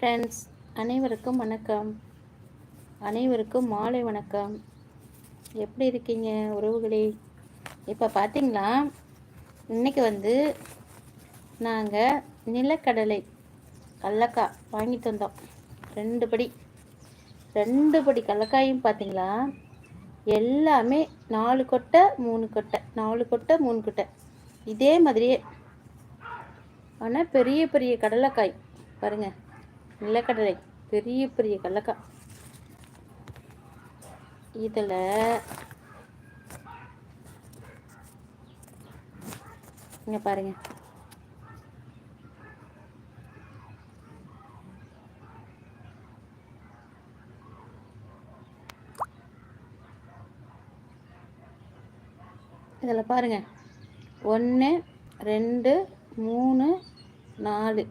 Friends அனைவருக்கும் வணக்கம். அனைவருக்கும் மாலை வணக்கம். எப்படி இருக்கீங்க உறவுகளே? இப்போ பார்த்தீங்களா இன்றைக்கி வந்து நாங்கள் நிலக்கடலை கடலக்காய் வாங்கிட்டு வந்தோம். ரெண்டு படி. ரெண்டு படி கடலக்காயும் பார்த்தீங்களா எல்லாமே நாலு கொட்டை மூணு கொட்டை. நாலு கொட்டை மூணு கொட்டை. இதே மாதிரியே. ஆனால் பெரிய பெரிய கடலைக்காய். பாருங்கள் நிலக்கடலை. பெரிய பெரிய கடலக்காய் இதில் இங்கே பாருங்க. இதில் பாருங்கள் ஒன்று ரெண்டு மூணு நாலு.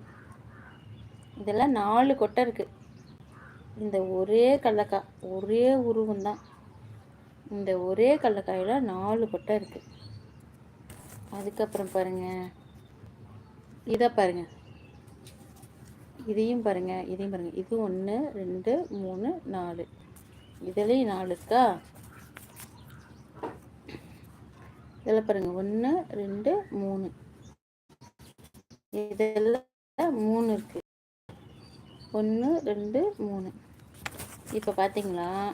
இதெல்லாம் நாலு கொட்டை இருக்குது இந்த ஒரே கடலக்காய் ஒரே உருவம் தான். இந்த ஒரே கடலக்காயில் நாலு கொட்டை இருக்குது அதுக்கப்புறம் பாருங்கள் இதை பாருங்கள் இதையும் பாருங்கள் இதையும் பாருங்கள் இது ஒன்று ரெண்டு மூணு நாலு. இதுலேயும் நாலு இருக்கா? இதில் பாருங்கள் ஒன்று ரெண்டு மூணு. இதெல்லாம் மூணு இருக்குது ஒன்று ரெண்டு மூணு. இப்போ பார்த்தீங்களா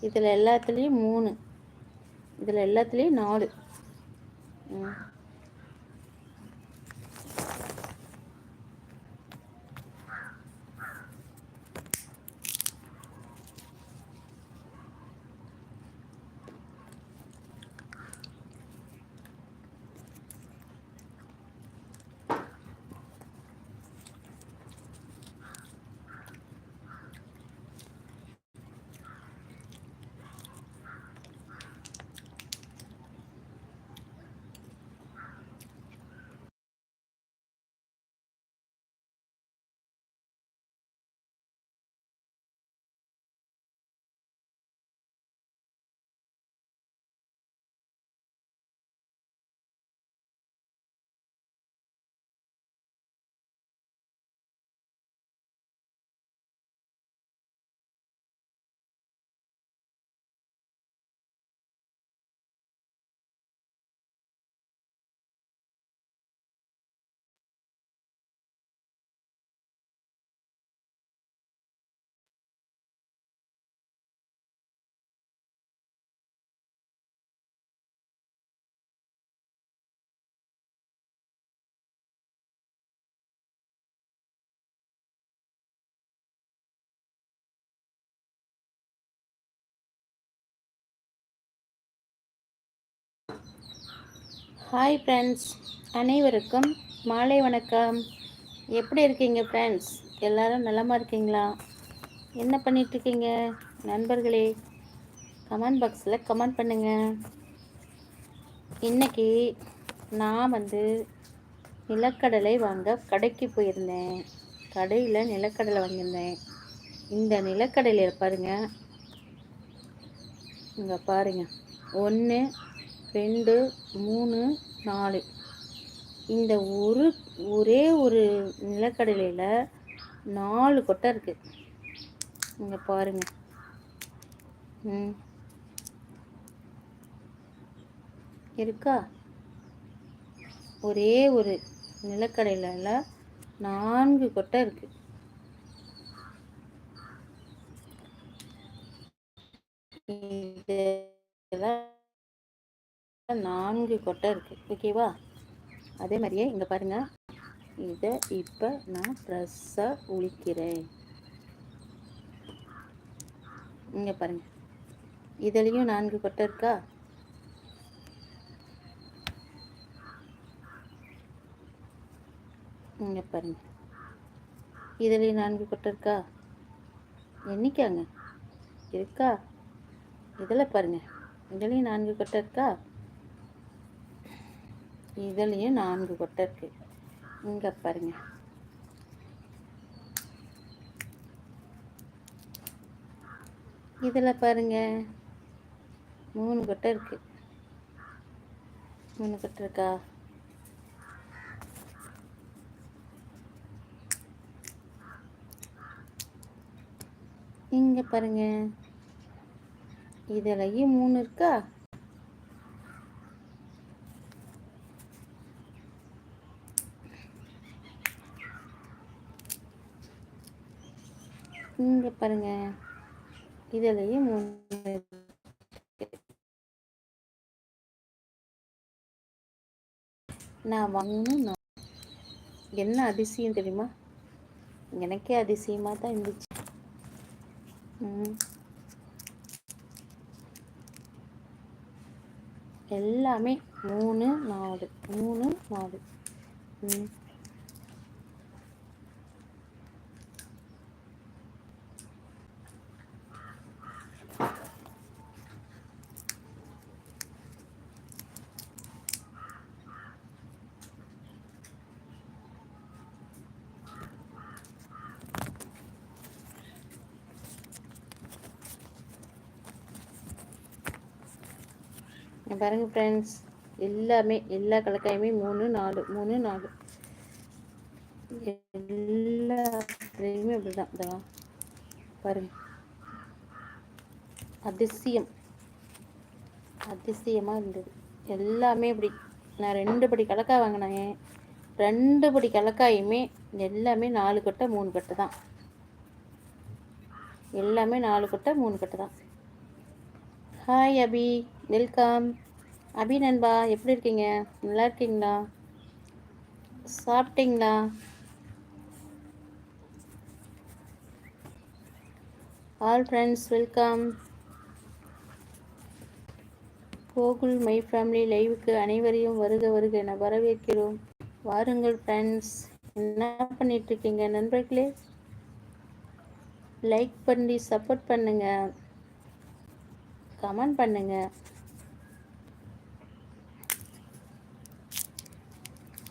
இதில் எல்லாத்துலேயும் மூணு. இதில் எல்லாத்துலேயும் நாலு. ம். ஹாய் ஃப்ரெண்ட்ஸ் அனைவருக்கும் மாலை வணக்கம். எப்படி இருக்கீங்க ஃப்ரெண்ட்ஸ் எல்லோரும் நலமாக இருக்கீங்களா? என்ன பண்ணிகிட்ருக்கீங்க நண்பர்களே? கமெண்ட் பாக்ஸில் கமெண்ட் பண்ணுங்கள் இன்றைக்கி நான் வந்து நிலக்கடலை வாங்க கடைக்கு போயிருந்தேன். கடையில் நிலக்கடலை வாங்கியிருந்தேன். இந்த நிலக்கடலையில் பாருங்கள் இங்கே பாருங்கள் ஒன்று ரெண்டு மூணு நாலு. இந்த ஒரு ஒரே ஒரு நிலக்கடலையில் நாலு கொட்டை இருக்குது இங்கே பாருங்கள் ம். இருக்கா? ஒரே ஒரு நிலக்கடையில் நான்கு கொட்டை இருக்குது கொட்டை இருக்குது ஓகேவா அதே மாதிரியே இங்கே பாருங்கள் இதை இப்போ நான் ஃப்ரெஷ்ஷாக உளிக்கிறேன் இங்கே பாருங்கள் இதுலேயும் நான்கு கொட்டை இருக்கா? இங்கே பாருங்கள் இதுலேயும் நான்கு கொட்டை இருக்கா? எண்ணிக்காங்க இருக்கா? இதில் பாருங்கள் இதுலேயும் நான்கு கொட்டை இருக்கா? இதுலேயும் நான்கு கொட்டை இருக்குது இங்கே பாருங்க. இதில் பாருங்க. மூணு கொட்டை இருக்குது மூணு கொட்டை இருக்கா? இங்கே பாருங்க. இதுலையும் மூணு இருக்கா? இங்கே பாருங்க. இதுலயும் மூணு நான் வாங்கணும் என்ன அதிசயம் தெரியுமா? எனக்கே அதிசயமாக தான் இருந்துச்சு. எல்லாமே மூணு நாலு மூணு நாலு. ம். பாருங்கள் ஃப்ரெண்ட்ஸ் எல்லாமே எல்லா கலக்காயுமே மூணு நாலு மூணு நாலு. எல்லாத்துலேயுமே அப்படிதான். இதெல்லாம் பாருங்க. அதிசயம். அதிசயமாக இருந்தது. எல்லாமே இப்படி. நான் ரெண்டு படி கலக்காய் வாங்கினேன். ரெண்டு படி கலக்காயுமே எல்லாமே நாலு கட்டை மூணு கட்டை தான். எல்லாமே நாலு கட்டை மூணு கட்டை தான். ஹாய் அபி வெல்கம் அபி நண்பா எப்படி இருக்கீங்க? நல்லா இருக்கீங்களா? சாப்பிட்டீங்களா? All friends welcome Gokul my family லைவுக்கு அனைவரையும் வருக வருக என வரவேற்கிறோம். வாருங்கள் ஃப்ரெண்ட்ஸ் என்ன பண்ணிகிட்ருக்கீங்க நண்பர்களே? லைக் பண்ணி சப்போர்ட் பண்ணுங்கள் கமெண்ட் பண்ணுங்கள்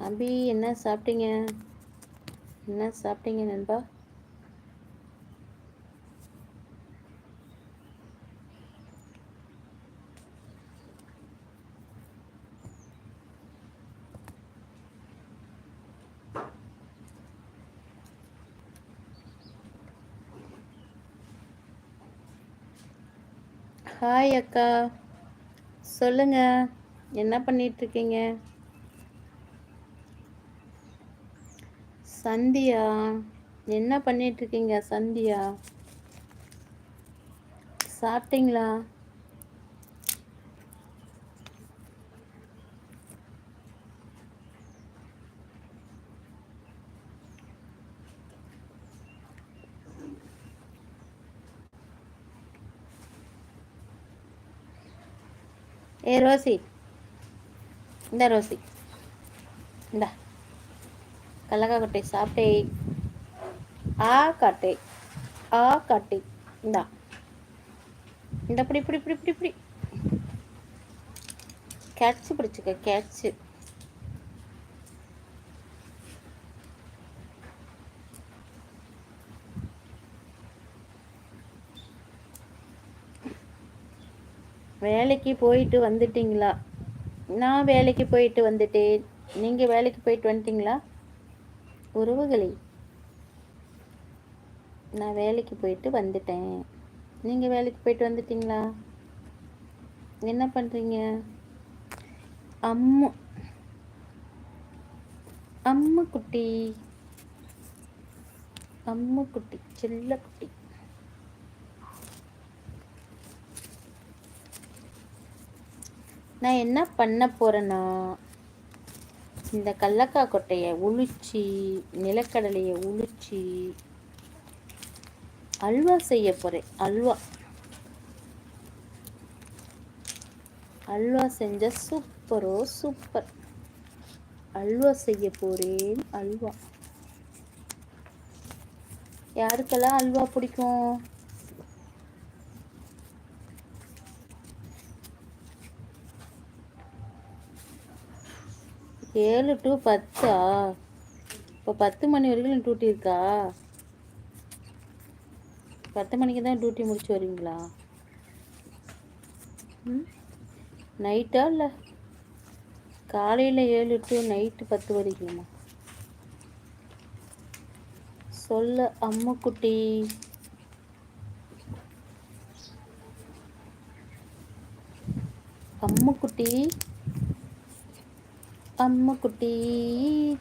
அபி என்ன சாப்பிட்டீங்க? என்ன சாப்பிட்டீங்க நண்பா? ஹாய் அக்கா. சொல்லுங்க. என்ன பண்ணிட்டு இருக்கீங்க? சந்தியா என்ன பண்ணிட்டு இருக்கீங்க சந்தியா? சாப்பிட்டீங்களா? ஏ ரோசி. இந்த ரோசி. இந்தா. கல்லக்கா கொட்டை சாப்பிட்டே. ஆ காட்டே ஆ காட்டே. இந்தா. இந்த இப்படி இப்படி இப்படி இப்படி இப்படி கேட்சு பிடிச்சிக்க கேட்சு வேலைக்கு போயிட்டு வந்துட்டீங்களா? நான் வேலைக்கு போயிட்டு வந்துட்டேன். நீங்கள் வேலைக்கு போயிட்டு வந்துட்டீங்களா? உறவுகளே நான் வேலைக்கு போயிட்டு வந்துட்டேன். நீங்கள் வேலைக்கு போயிட்டு வந்துட்டீங்களா? என்ன பண்ணுறீங்க அம்மு அம்மு குட்டி அம்மு குட்டி செல்ல குட்டி நான் என்ன பண்ண போகிறேன்னா இந்த கடலக்காய் கொட்டையை உளிச்சி நிலக்கடலையை உளிச்சி அல்வா செய்ய போகிறேன் அல்வா. அல்வா செஞ்ச சூப்பரோ சூப்பர். அல்வா செய்ய போகிறேன் அல்வா. யாருக்கெல்லாம் அல்வா பிடிக்கும்? ஏழு டு பத்தா? இப்போ பத்து மணி வரைக்கும் டியூட்டி இருக்கா? பத்து மணிக்கு தான் டியூட்டி முடிச்சு வருவீங்களா? ம்? நைட்டா இல்லை? காலையில் ஏழு டு நைட்டு பத்து வரைக்குமா? சொல்ல அம்முக்குட்டி அம்முக்குட்டி அம்முக்குட்டி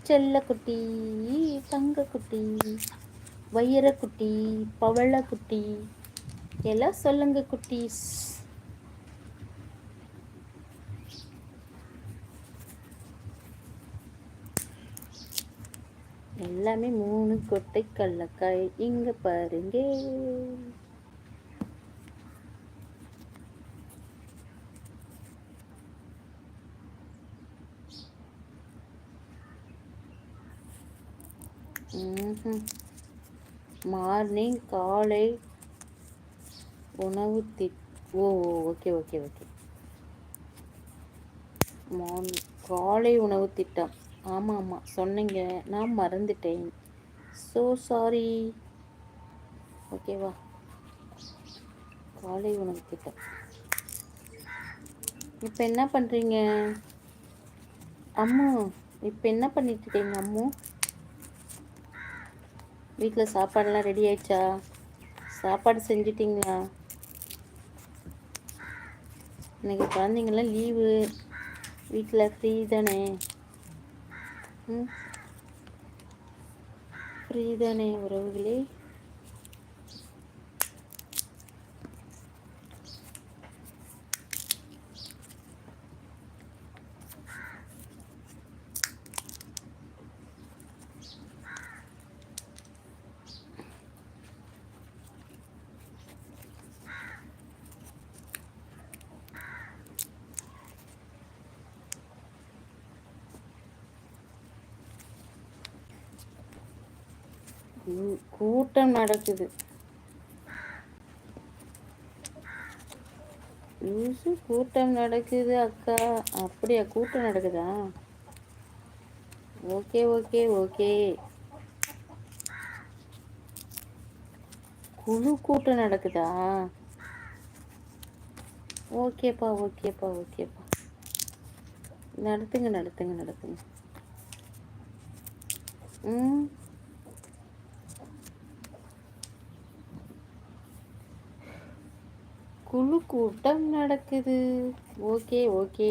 செல்லக்குட்டி தங்கக்குட்டி வைரக்குட்டி பவளக்குட்டி எல்லாம் சொல்லுங்க குட்டீஸ். எல்லாமே மூணு கொட்டை கல்லக்காய் இங்க பாருங்க. மார்னிங் காலை உணவு தி ஓ ஓகே ஓகே ஓகே. மார்னிங் காலை உணவு திட்டம். ஆமாம் ஆமாம் சொன்னீங்க. நான் மறந்துட்டேன். ஸோ சாரி ஓகேவா? காலை உணவு திட்டம். இப்போ என்ன பண்ணுறீங்க அம்மு இப்போ என்ன பண்ணிட்டு இருக்கீங்க அம்மு? வீட்டில் சாப்பாடெல்லாம் ரெடி ஆயிடுச்சா? சாப்பாடு செஞ்சிட்டிங்களா? இன்றைக்கி குழந்தைங்களாம் லீவு வீட்டில் ஃப்ரீ தானே? ம்? ஃப்ரீ தானே உறவுகளே? கூட்டம் நடக்குது. லூசு கூட்டம் நடக்குது அக்கா. அப்படியா கூட்டம் நடக்குதா? Okay okay okay. குழு கூட்டம் நடக்குதா? ஓகேப்பா ஓகேப்பா ஓகேப்பா. நடத்துங்க நடத்துங்க நடத்துங்க. ம்? குழு கூட்டம் நடக்குது. Okay okay.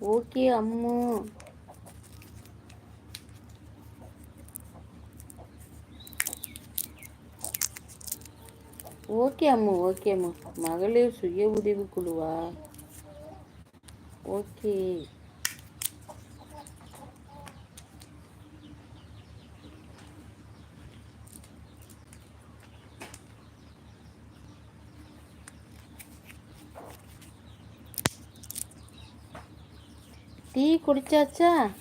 Okay Ammu. Okay Ammu okay Ammu. மகளிர் சுய உதவி குழுவா ஓகே. குடித்தாச்சா குடிச்சாச்சா?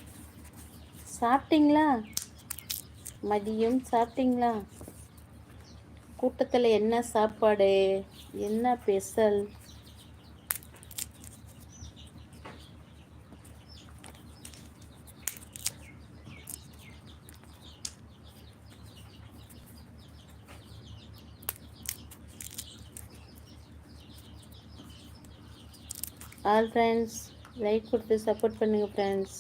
சாப்பிட்டீங்களா? மதியம் சாப்பிட்டீங்களா? கூட்டத்தில் என்ன சாப்பாடு? என்ன ஸ்பெஷல்? ஆல் ஃப்ரெண்ட்ஸ் லைக் கொடுத்து சப்போர்ட் பண்ணுங்கள் ஃப்ரெண்ட்ஸ்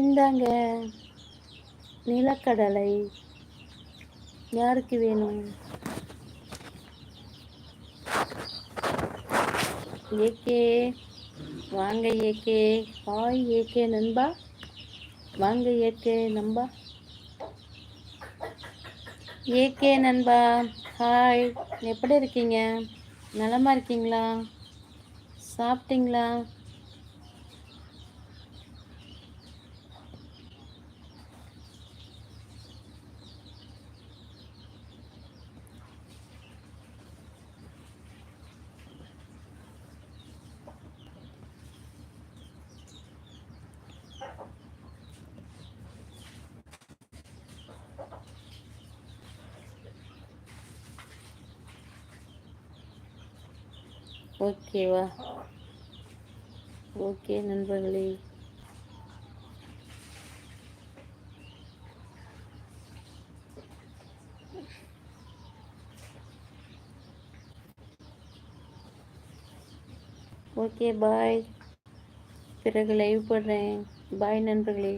இந்தாங்க நிலக்கடலை. யாருக்கு வேணும்? ஏகே வாங்க ஏகே ஹாய் ஏகே நண்பா. வாங்க ஏகே நண்பா. ஏகே நண்பா ஹாய். எப்படி இருக்கீங்க? நலமாக இருக்கீங்களா? சாப்பிட்டீங்களா? ஓகேவா ஓகே நண்பர்களே. ஓகே பாய் பிறகு லைவ் போடுறேன். பாய் நண்பர்களே.